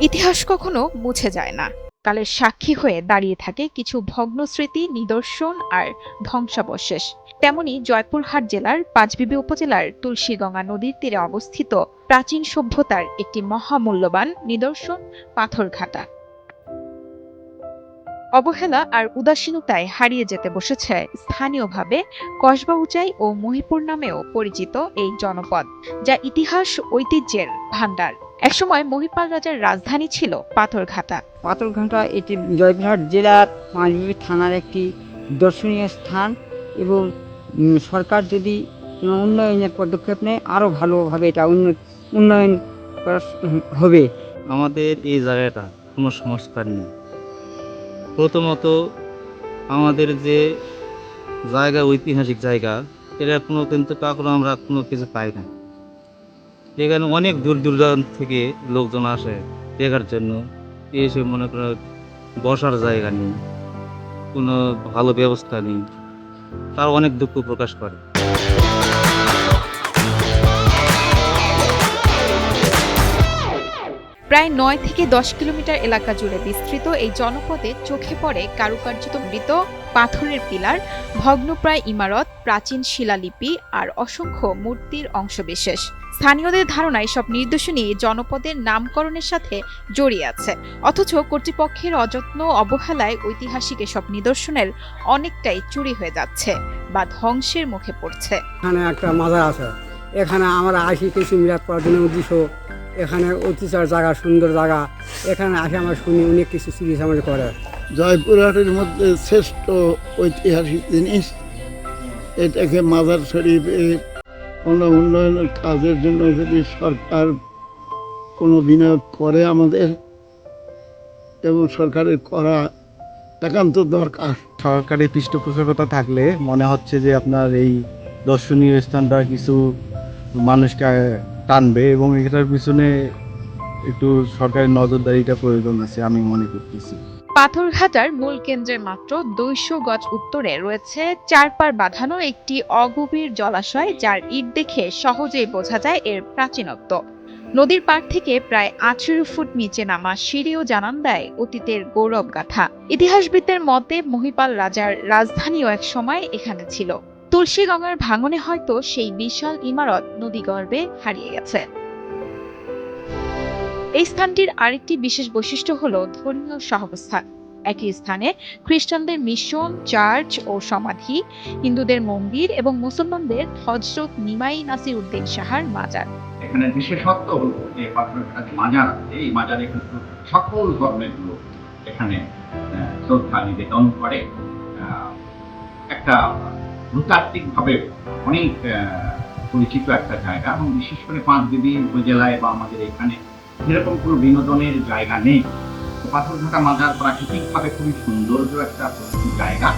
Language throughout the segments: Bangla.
ইতিহাস কখনো মুছে যায় না। কালের সাক্ষী হয়ে দাঁড়িয়ে থাকে কিছু ভগ্ন স্মৃতি নিদর্শন আর ধ্বংসাবশেষ। তেমনি জয়পুরহাট জেলার পাঁচবিবি উপজেলার তুলসীগঙ্গা নদীর তীরে অবস্থিত প্রাচীন সভ্যতার একটি মহামূল্যবান নিদর্শন পাথরঘাটা। অবহেলা আর উদাসীনতায় হারিয়ে যেতে বসেছে স্থানীয়ভাবে কসবা উচাই ও মহিপুর নামেও পরিচিত এই জনপদ, যা ইতিহাস, ঐতিহ্যের ভাণ্ডার। একসময় মহিপাল রাজার রাজধানী ছিল পাথরঘাটা। পাথরঘাটা এটি জয়পুরহাট জেলার পাঁচবিবি থানার একটি দর্শনীয় স্থান এবং সরকার যদি উন্নয়নের পদক্ষেপ নেয় আরও ভালোভাবে এটা উন্ন- উন্নয়ন করা হবে। আমাদের এই জায়গাটা কোনো সংস্কার নেই। প্রথমত আমাদের যে জায়গা ঐতিহাসিক জায়গা এটা কোনো কিন্তু কখনো আমরা কোনো কিছু পাই না। এখানে অনেক দূর দূরান্ত থেকে লোকজন আসে দেখার জন্য। এসে মনে করো বসার জায়গা নেই, কোনো ভালো ব্যবস্থা নেই। তার অনেক দুঃখ প্রকাশ করে। প্রায় নয় থেকে দশ কিলোমিটার এলাকা জুড়ে বিস্তৃত এই জনপদে চোখে পড়ে কারুকার্যিত মৃত পাথরের পিলার ভগ্নপ্রায় ইমারত, প্রাচীন শিলালিপি আর অসংখ্য মূর্তির অংশবিশেষ। স্থানীয়দের ধারণা এসব নির্দেশনী জনপদের নামকরণের সাথে জড়িয়ে আছে। অথচ কর্তৃপক্ষের অযত্ন অবহেলায় ঐতিহাসিক এসব নিদর্শনের অনেকটাই চুরি হয়ে যাচ্ছে বা ধ্বংসের মুখে পড়ছে। এখানে একটা মাজার আছে। এখানে আমরা আসি কিছু মিলাদ করার জন্য উদ্দেশ্য এখানে অতিচার জায়গা সুন্দর জায়গা। এখানে আসে আমরা শুনি অনেক কিছু সিরিজ আমাদের করে। জয়পুরহাটের মধ্যে শ্রেষ্ঠ ঐতিহাসিক জিনিস এটাকে মাজার শরীফে কোনো উন্নয়নের কাজের জন্য যদি সরকার কোনো বিনিয়োগ করে আমাদের এবং সরকারের করা একান্ত দরকার। সরকারি পৃষ্ঠপোষকতা থাকলে মনে হচ্ছে যে আপনার এই দর্শনীয় স্থানটা কিছু মানুষকে টানবে এবং এটার পিছনে একটু সরকারের নজরদারিটা প্রয়োজন আছে, আমি মনে করতেছি। পাথরঘাটার মূল কেন্দ্রের মাত্র দুইশো গজ উত্তরে রয়েছে চারপার বাঁধানো একটি অগভীর জলাশয়, যার ইট দেখে সহজেই বোঝা যায় এর প্রাচীনত্ব। নদীর পাড় থেকে প্রায় আঠেরো ফুট নিচে নামা সিঁড়িও জানান দেয় অতীতের গৌরব গাথা ইতিহাসবিদদের মতে মহিপাল রাজার রাজধানীও এক সময় এখানে ছিল। তুলসীগঙ্গার ভাঙনে হয়তো সেই বিশাল ইমারত নদীগর্ভে হারিয়ে গেছে। এই স্থানটির আরেকটি বিশেষ বৈশিষ্ট্য হল ধর্মীয় সহাবস্থান। একই স্থানে খ্রিস্টানদের মিশন, চার্চ ও সমাধি, হিন্দুদের মন্দির এবং মুসলমানদের হজরত নিমাই নাসির উদ্দিন সাহার মাজার। এখানে বিশেষত্ব হলো যে পাথরঘাট মাজার এই মাজারে কিন্তু সকল ধর্মের লোক এখানে শ্রদ্ধা নিবেদন করে। একটা ভূতাত্ত্বিক ভাবে অনেক পরিচিত একটা জায়গা এবং বিশেষ করে পাঁচ দেবী উপজেলায় বা আমাদের এখানে সেরকম কোনো বিনোদনের জায়গা নেই পাথরঘাটা মাজার প্রাকৃতিকভাবে খুবই সৌন্দর্য একটা জায়গা।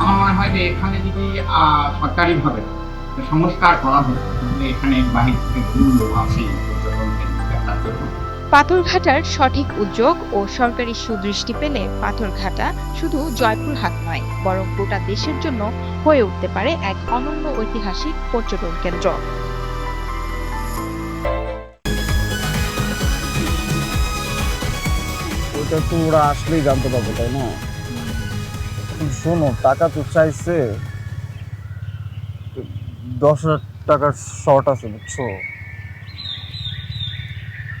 আমার মনে হয় যে এখানে যদি সরকারিভাবে সংস্কার করা হতো, তাহলে এখানে বাহির থেকে বহু লোক পাথরঘাটার সঠিক উদ্যোগ ও সরকারি সুদৃষ্টি পেলে পাথরঘাটা শুধু জয়পুরহাট নয় বরং গোটা দেশের জন্য হয়ে উঠতে পারে এক অনন্য ঐতিহাসিক পর্যটন কেন্দ্র। ওটা তো ওরা আসলেই জানতে পারবে তাই না? শোনো টাকা তো চাইছে দশ হাজার টাকার শর্ট আছে বুঝছ?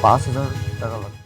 পড়ছে পাঁচ হাজার টাকা লাগবে